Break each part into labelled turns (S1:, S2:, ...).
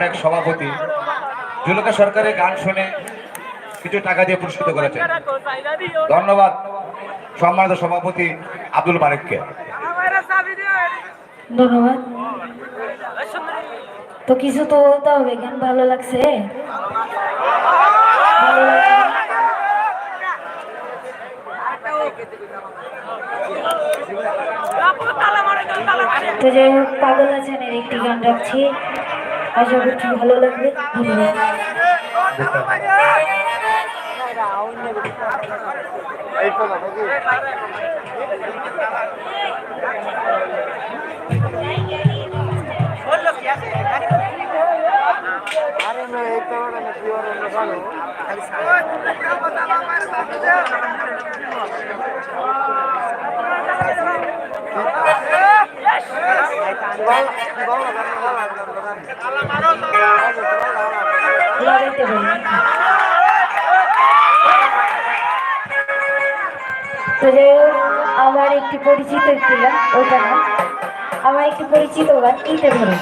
S1: আব্দুল বারেক সভাপতি। জুলকা সরকারের গান শুনে কিছু টাকা দিয়ে পুরস্কৃত করেছেন। ধন্যবাদ সম্মানিত সভাপতি আব্দুল বারেককে
S2: ধন্যবাদ। তো কিছু তো বলতে হবে গান ভালো লাগছে? তো যাই হোক, পাগল আছেন, এর একটি গান রাখছি। আশা করছি ভালো লাগবে ধন্যবাদ লাগাইতে বলুন তো যাই হোক আমার একটি পরিচিত গান ওটা না আমার একটি পরিচিত গান ইতে ধরে।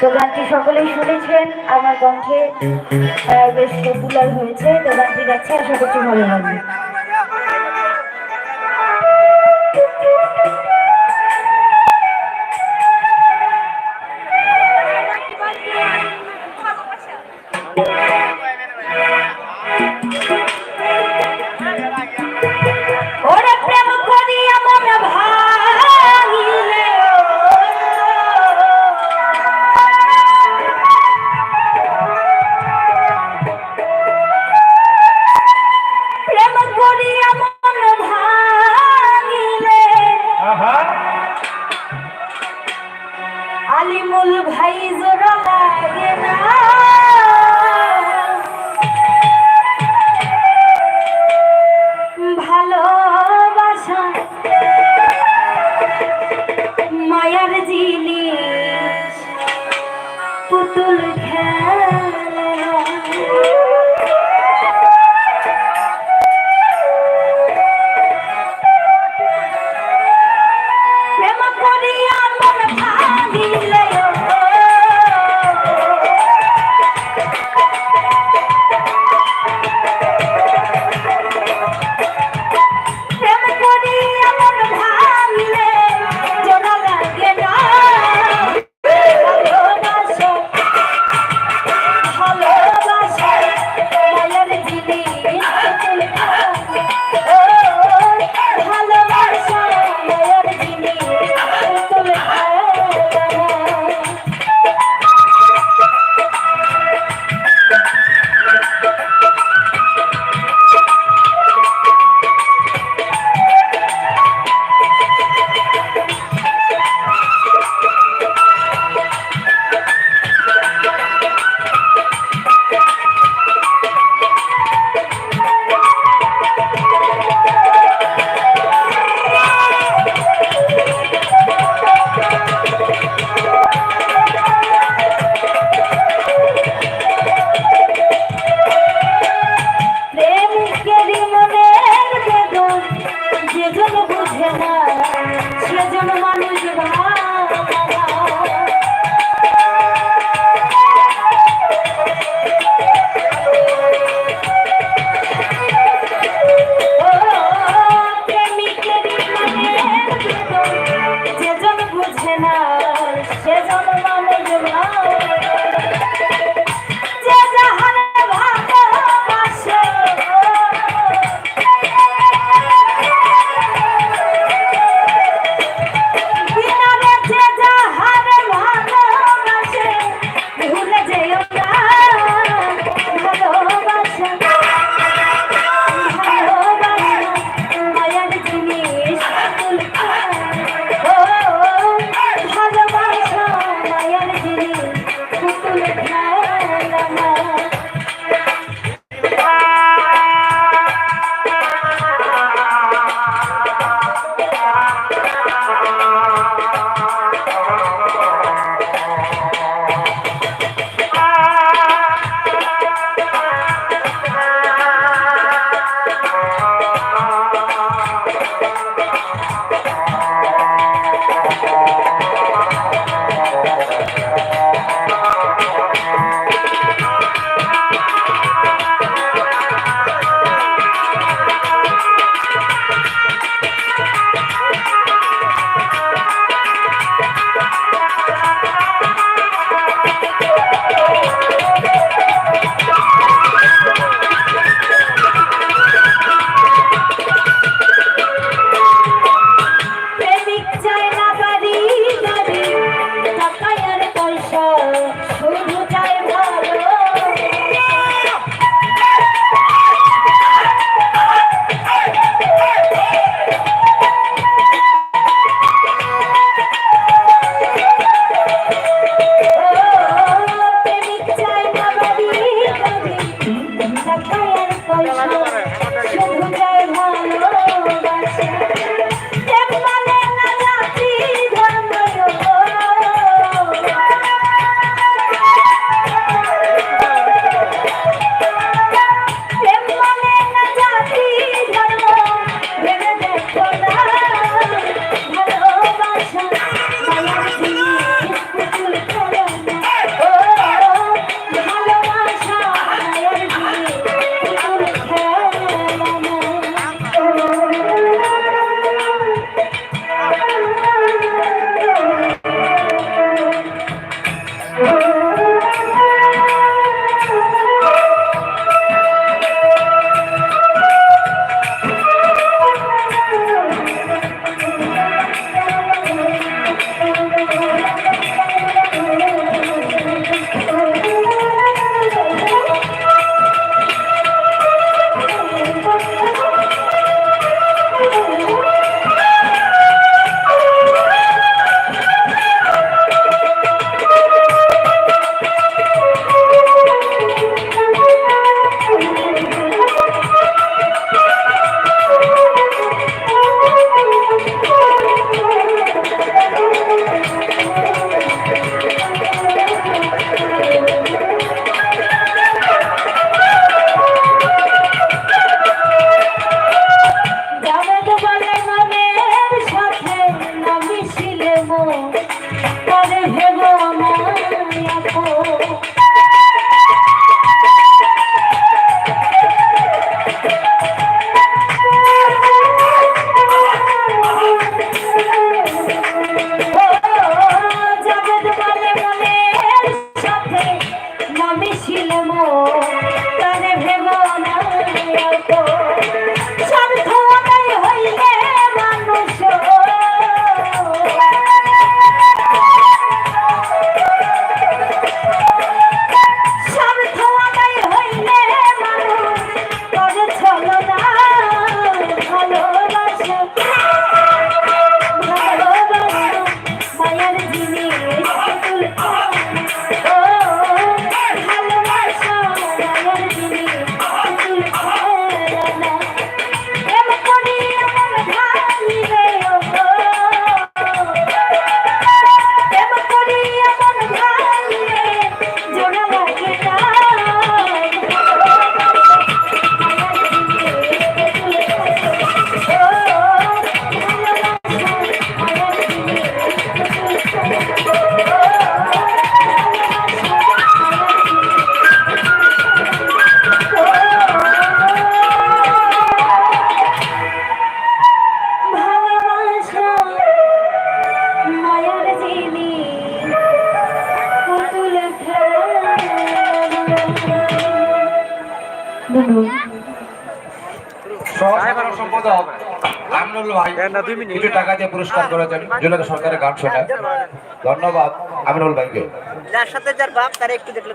S2: তো গানটি সকলেই শুনেছেন, আমার কণ্ঠে বেশ পপুলার হয়েছে, তো গানটি গাচ্ছে, আশা করছি ভালো লাগবে
S3: টাকা
S1: দিয়ে পুরস্কার করার সরকারের গান শোনা। ধন্যবাদ আমিনুল ভাইকে।
S4: যার সাথে যার বাপ তার একটু দেখলে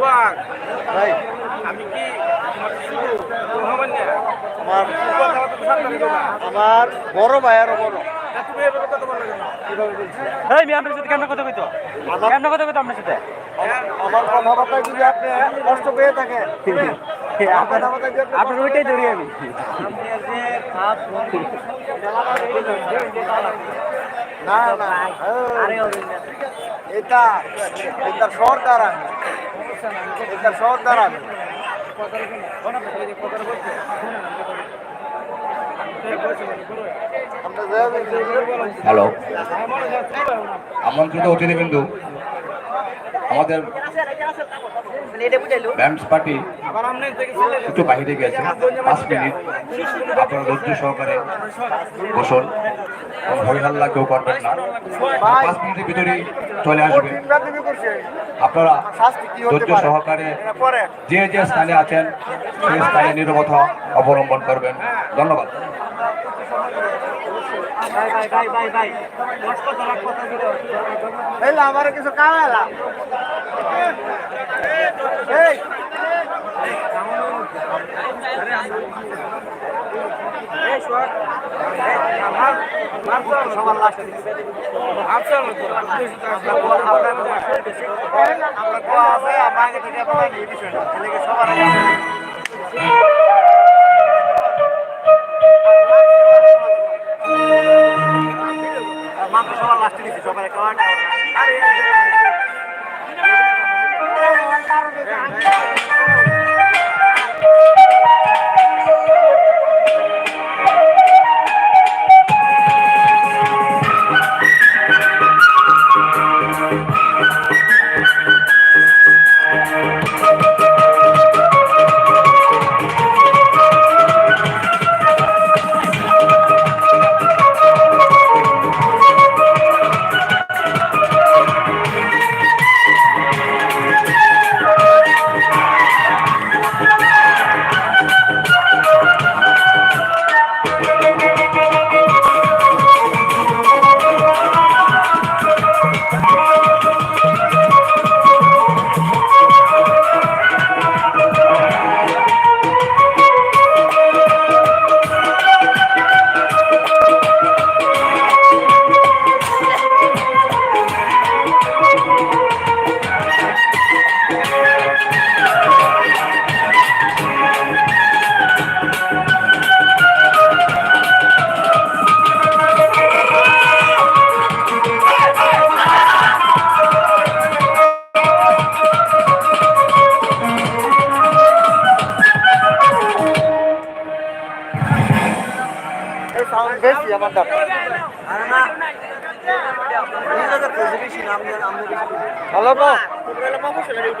S5: সোহাগ।
S6: ভাই।
S5: আমি কি
S6: আমার বড় ভাই আরও বড়।
S7: এই মি আপনার সাথে কেমন কথা কইতো? কেমন কথা কইতো আপনার সাথে?
S6: আমার কথাবার্তায় যদি আপনি কষ্ট পেয়ে থাকেন আপনার
S7: ওইটাই ধরি আমি।
S6: না না এটা এটা এটা
S1: হ্যালো। আমন্ত্রিত অতিথিবৃন্দু। আমাদের ব্যান্ডস পার্টি
S5: আবার আমনে থেকে ছেলে
S1: একটু বাইরে গেছে পাঁচ মিনিট। আপনারা ধৈর্য সহকারে বসুন। ভয় হাল্লা কেউ করবেন না পাঁচ মিনিটের ভিতরেই চলে আসবে আপনারা ধৈর্য সহকারে যে যে স্থানে আছেন সেই স্থানে নিরবতা অবলম্বন করবেন। ধন্যবাদ।
S6: আমার কিছু
S5: মার তো
S6: সবার লাস্টে
S5: আচ্ছা
S6: আমরা কোয়া আছে আমার আগে থেকে সবার লাস্টে দিচ্ছি সবার একটা এই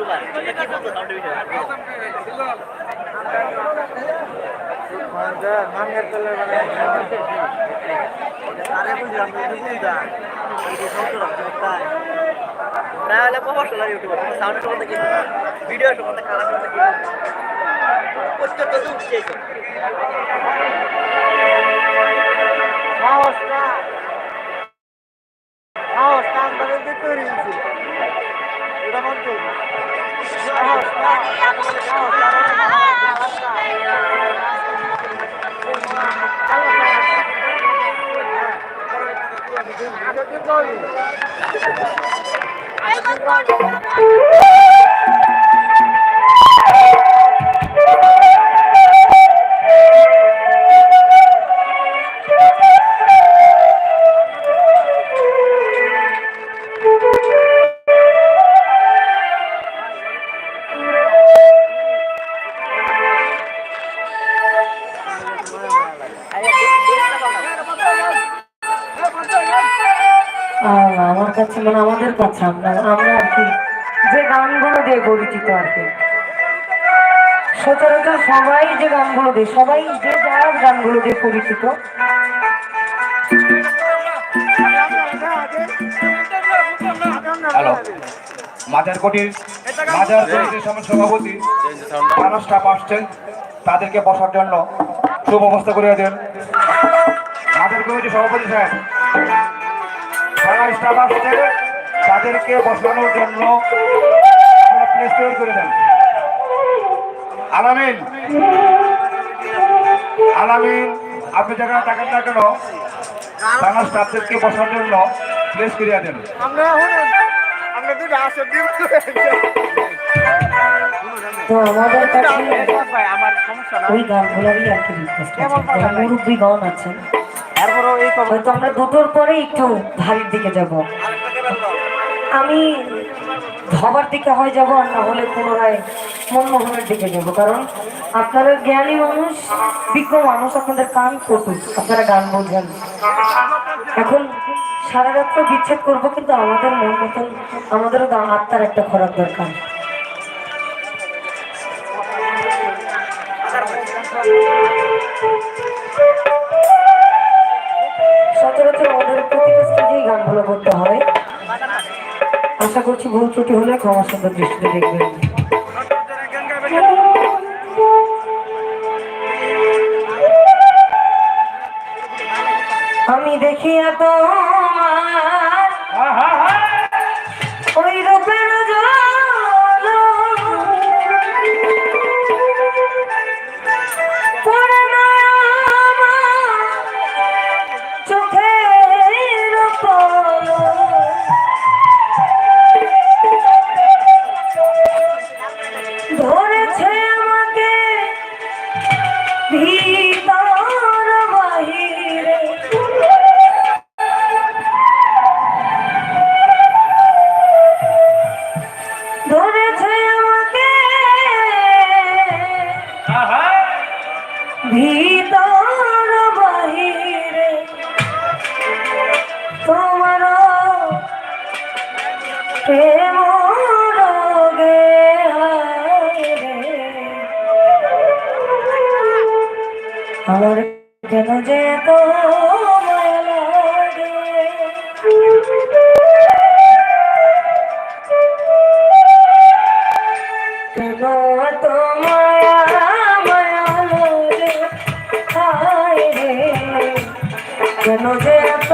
S6: বুঝলাম
S4: তাহলে প্রফেশনাল ইউটিউবার সাউন্ড সম্বন্ধে কি ভিডিও সম্বন্ধে কালার সম্বন্ধে কি প্রত্যেকটা তো উঠছে
S2: Thank you. সবাই যে গানগুলো দিয়ে, সবাই যে যার গানগুলো দিয়ে পরিচিত।
S1: সভাপতি স্টাফ আসছেন, তাদেরকে বসার জন্য সুব্যবস্থা করে দেন। মাজার কমিটির সভাপতি সাহেব যারা স্টাফ তাদেরকে বসানোর জন্য করে দেন। আলামিন আলামিন আপনি যেখানে থাকেন না কেন থানার স্টাফদেরকে বসার জন্য প্লেস করিয়া দেন।
S6: আমরা শুনুন আমরা দুটো আসর দিব
S7: তো আমাদের কাছে
S4: আমার সমস্যা না
S7: ওই গানগুলোরই আর কি রিকোয়েস্ট আছে। মুরব্বী গান আছেন
S4: তারপরও এই
S7: হয়তো আমরা দুটোর পরে একটু ভারীর দিকে যাব। আমি ভাবার দিকে হয় যাব আর না হলে পুনরায় মনমোহনের দিকে যাব। কারণ আপনারা জ্ঞানী মানুষ, বিজ্ঞ মানুষ আপনাদের কান কটু আপনারা গান বোঝেন। এখন সারা রাত্র বিচ্ছেদ করব কিন্তু আমাদের মন মতন, আমাদেরও আত্মার একটা খরাক দরকার। সচরাচর আমাদের প্রতিটা স্টেজেই গানগুলো করতে হয়। আশা করছি ভুল ত্রুটি হলে ক্ষমা সুন্দর দৃষ্টিতে দেখবেন। আমি দেখি এত কেন যে এত